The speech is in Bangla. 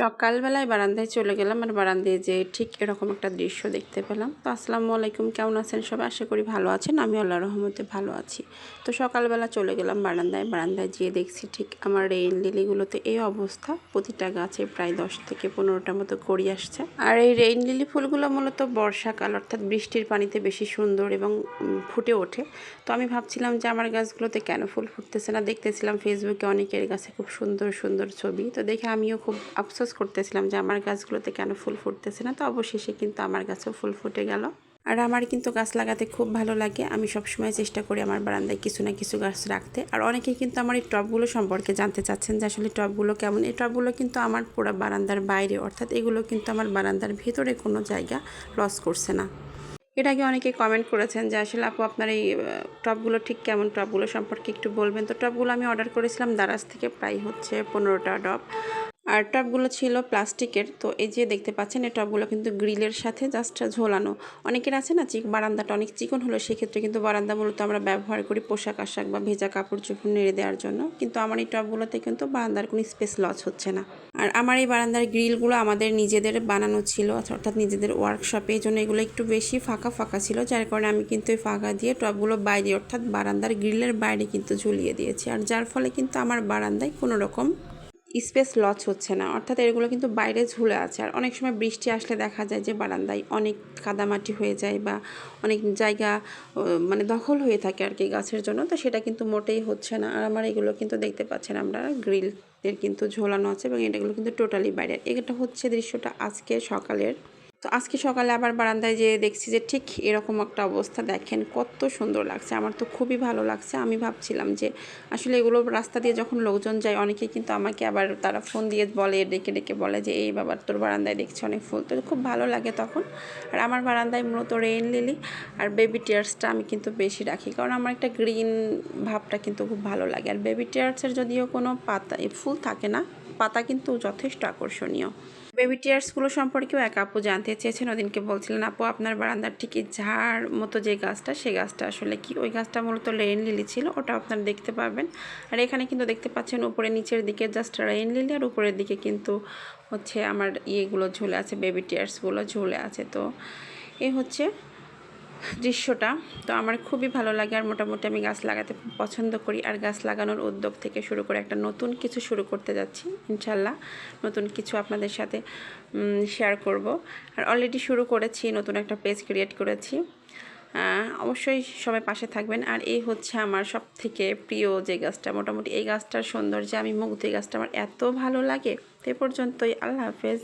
সকালবেলায় বারান্দায় চলে গেলাম আর বারান্দায় যে ঠিক এরকম একটা দৃশ্য দেখতে পেলাম। তো আসসালামু আলাইকুম, কেমন আছেন সবাই? আশা করি ভালো আছেন। আমি আল্লাহ রহমতে ভালো আছি। তো সকালবেলা চলে গেলাম বারান্দায়। বারান্দায় যেয়ে দেখছি ঠিক আমার রেইন লিলিগুলোতে এই অবস্থা। প্রতিটা গাছে প্রায় দশ থেকে পনেরোটা মতো করি আসছে। আর এই রেইন লিলি ফুলগুলো মূলত বর্ষাকাল, অর্থাৎ বৃষ্টির পানিতে বেশি সুন্দর এবং ফুটে ওঠে। তো আমি ভাবছিলাম যে আমার গাছগুলোতে কেন ফুল ফুটতেছে না? দেখতেছিলাম ফেসবুকে অনেকের গাছে খুব সুন্দর সুন্দর ছবি। তো দেখে আমিও খুব আফসোস করতেছিলাম যে আমার গাছগুলোতে কেন ফুল ফুটতেছে না, তো অবশেষে কিন্তু আমার গাছেও ফুল ফুটে গেল। আর আমার কিন্তু গাছ লাগাতে খুব ভালো লাগে। আমি সবসময় চেষ্টা করি আমার বারান্দায় কিছু না কিছু গাছ রাখতে। আর অনেকেই কিন্তু আমার এই টবগুলো সম্পর্কে জানতে চাচ্ছেন যে আসলে টবগুলো কেমন। এই টবগুলো কিন্তু আমার পুরো বারান্দার বাইরে, অর্থাৎ এগুলো কিন্তু আমার বারান্দার ভেতরে কোনো জায়গা লস করছে না। এর আগে অনেকে কমেন্ট করেছেন যে আসলে আপু, আপনার এই টপগুলো ঠিক কেমন? টপগুলো সম্পর্কে একটু বলবেন। তো টপগুলো আমি অর্ডার করেছিলাম দারাজ থেকে, প্রায় হচ্ছে পনেরোটা টপ আর টপগুলো ছিল প্লাস্টিকের। তো এই যে দেখতে পাচ্ছেন, এই টপগুলো কিন্তু গ্রিলের সাথে জাস্ট ঝোলানো। অনেকের আছে না, চিক বারান্দাটা অনেক চিকন হলো সেক্ষেত্রে কিন্তু বারান্দা মূলত আমরা ব্যবহার করি পোশাক আশাক বা ভেজা কাপড় চোপড় নেড়ে দেওয়ার জন্য। কিন্তু আমার এই টপগুলোতে কিন্তু বারান্দার কোনো স্পেস লস হচ্ছে না। আর আমার এই বারান্দার গ্রিলগুলো আমাদের নিজেদের বানানো ছিল, অর্থাৎ নিজেদের ওয়ার্কশপে এই জন্য এগুলো একটু বেশি ফাঁকা ফাঁকা ছিল। যার কারণে আমি কিন্তু এই ফাঁকা দিয়ে টবগুলো বাইরে, অর্থাৎ বারান্দার গ্রিলের বাইরে কিন্তু ঝুলিয়ে দিয়েছি। আর যার ফলে কিন্তু আমার বারান্দায় কোনো রকম স্পেস লস হচ্ছে না। অর্থাৎ এগুলো কিন্তু বাইরে ঝুলে আছে। আর অনেক সময় বৃষ্টি আসলে দেখা যায় যে বারান্দায় অনেক কাদামাটি হয়ে যায় বা অনেক জায়গা মানে দখল হয়ে থাকে আর কি গাছের জন্য। তো সেটা কিন্তু মোটেই হচ্ছে না। আর আমার এগুলো কিন্তু দেখতে পাচ্ছেন আমরা গ্রিল এর কিন্তু ঝোলানো আছে এবং এটাগুলো কিন্তু টোটালি বাইরে। এটা হচ্ছে দৃশ্যটা আজকে সকালের। তো আজকে সকালে আবার বারান্দায় যেয়ে দেখছি যে ঠিক এরকম একটা অবস্থা। দেখেন কত সুন্দর লাগছে। আমার তো খুবই ভালো লাগছে। আমি ভাবছিলাম যে আসলে এগুলো রাস্তা দিয়ে যখন লোকজন যায়, অনেকে কিন্তু আমাকে আবার তারা ফোন দিয়ে বলে, ডেকে ডেকে বলে যে, এই বাবার তোর বারান্দায় দেখছি অনেক ফুল। তো খুব ভালো লাগে তখন। আর আমার বারান্দায় মূলত রেইন লিলি আর বেবি টিয়ার্সটা আমি কিন্তু বেশি রাখি। কারণ আমার একটা গ্রিন ভাবটা কিন্তু খুব ভালো লাগে। আর বেবি টিয়ার্সের যদিও কোনো পাতা ফুল থাকে না, পাতা কিন্তু যথেষ্ট আকর্ষণীয়। বেবি টিয়ার্সগুলো সম্পর্কেও এক আপু জানতে চেয়েছেন। ওদিনকে বলছিলেন, আপু, আপনার বারান্দার ঠিক ঝাড় মতো যে গাছটা সেই গাছটা আসলে কি? ওই গাছটা মূলত রেইন লিলি ছিল, ওটা আপনারা দেখতে পাবেন আর এখানে কিন্তু দেখতে পাচ্ছেন উপরে নিচের দিকে জাস্ট রেইন লিলি আর উপরের দিকে কিন্তু হচ্ছে আমার ইয়েগুলো ঝুলে আছে বেবি টিয়ার্সগুলো ঝুলে আছে। তো এ হচ্ছে দৃশ্যটা। তো আমার খুবই ভালো লাগে আর মোটামুটি আমি গাছ লাগাতে পছন্দ করি। আর গাছ লাগানোর উদ্যোগ থেকে শুরু করে একটা নতুন কিছু শুরু করতে যাচ্ছি, ইনশাল্লাহ। নতুন কিছু আপনাদের সাথে শেয়ার করব। আর অলরেডি শুরু করেছি, নতুন একটা পেজ ক্রিয়েট করেছি। অবশ্যই সবাই পাশে থাকবেন। আর এই হচ্ছে আমার সব থেকে প্রিয় যে গাছটা, মোটামুটি এই গাছটার সৌন্দর্যে আমি মুগ্ধ। এই গাছটা আমার এত ভালো লাগে। এ পর্যন্তই, আল্লাহ হাফেজ।